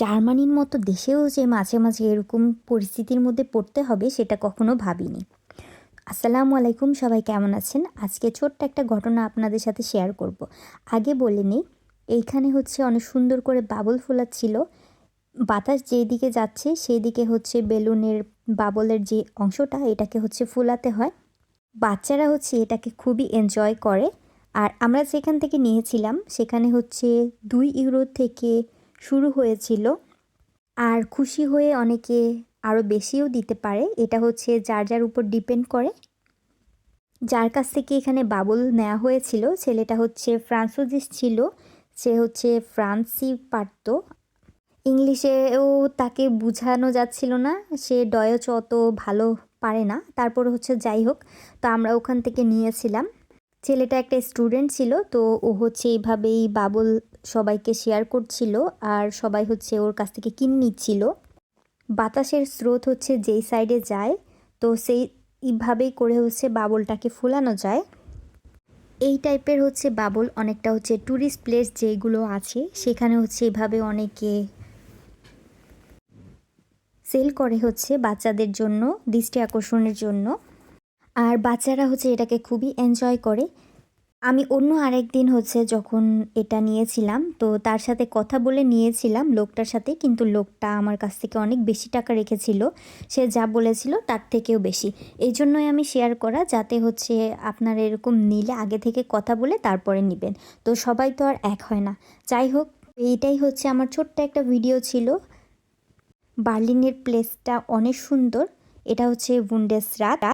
জার্মানির মতো দেশেও যে মাঝে মাঝে এরকম পরিস্থিতির মধ্যে পড়তে হবে, সেটা কখনো ভাবিনি। আসসালামু আলাইকুম, সবাই কেমন আছেন? আজকে ছোট্ট একটা ঘটনা আপনাদের সাথে শেয়ার করব। আগে বলে নিই, এইখানে হচ্ছে অনেক সুন্দর করে বাবল ফোলাচ্ছিল। বাতাস যেই দিকে যাচ্ছে সেই দিকে হচ্ছে বেলুনের বাবলের যে অংশটা, এটাকে হচ্ছে ফুলাতে হয়। বাচ্চারা হচ্ছে এটাকে খুবই এনজয় করে। আর আমরা যেখান থেকে নিয়েছিলাম, সেখানে হচ্ছে দুই ইউরো থেকে শুরু হয়েছিল। আর খুশি হয়ে অনেকে আরও বেশিও দিতে পারে। এটা হচ্ছে যার যার উপর ডিপেন্ড করে। যার কাছ থেকে এখানে বাবল নেওয়া হয়েছিল, ছেলেটা হচ্ছে ফ্রান্সোজিস ছিল, সে হচ্ছে ফ্রান্সই পারত। ইংলিশেও তাকে বোঝানো যাচ্ছিল না, সে ডয়চ অত ভালো পারে না। তারপর হচ্ছে যাই হোক, তো আমরা ওখান থেকে নিয়েছিলাম। ছেলেটা একটা স্টুডেন্ট ছিল, তো ও হচ্ছে এইভাবেই বাবল সবাইকে শেয়ার করছিল আর সবাই হচ্ছে ওর কাছ থেকে কিনে নিচ্ছিল। বাতাসের স্রোত হচ্ছে যেই সাইডে যায়, তো সেই এইভাবেই করে হচ্ছে বাবলটাকে ফুলানো যায়। এই টাইপের হচ্ছে বাবল অনেকটা হচ্ছে ট্যুরিস্ট প্লেস যেগুলো আছে, সেখানে হচ্ছে এভাবে অনেকে সেল করে হচ্ছে বাচ্চাদের জন্য, দৃষ্টি আকর্ষণের জন্য। আর বাচ্চারা হচ্ছে এটাকে খুবই এনজয় করে। আমি অন্য আরেক দিন হচ্ছে যখন এটা নিয়েছিলাম, তো তার সাথে কথা বলে নিয়েছিলাম লোকটার সাথে, কিন্তু লোকটা আমার কাছ থেকে অনেক বেশি টাকা রেখেছিল। সে যা বলেছিল তার থেকেও বেশি। এই জন্যই আমি শেয়ার করা, যাতে হচ্ছে আপনারা এরকম নিলে আগে থেকে কথা বলে তারপরে নেবেন। তো সবাই তো আর এক হয় না। যাই হোক, এইটাই হচ্ছে আমার ছোট্ট একটা ভিডিও ছিল। বার্লিনের প্লেসটা অনেক সুন্দর। এটা হচ্ছে বুন্ডেস রাত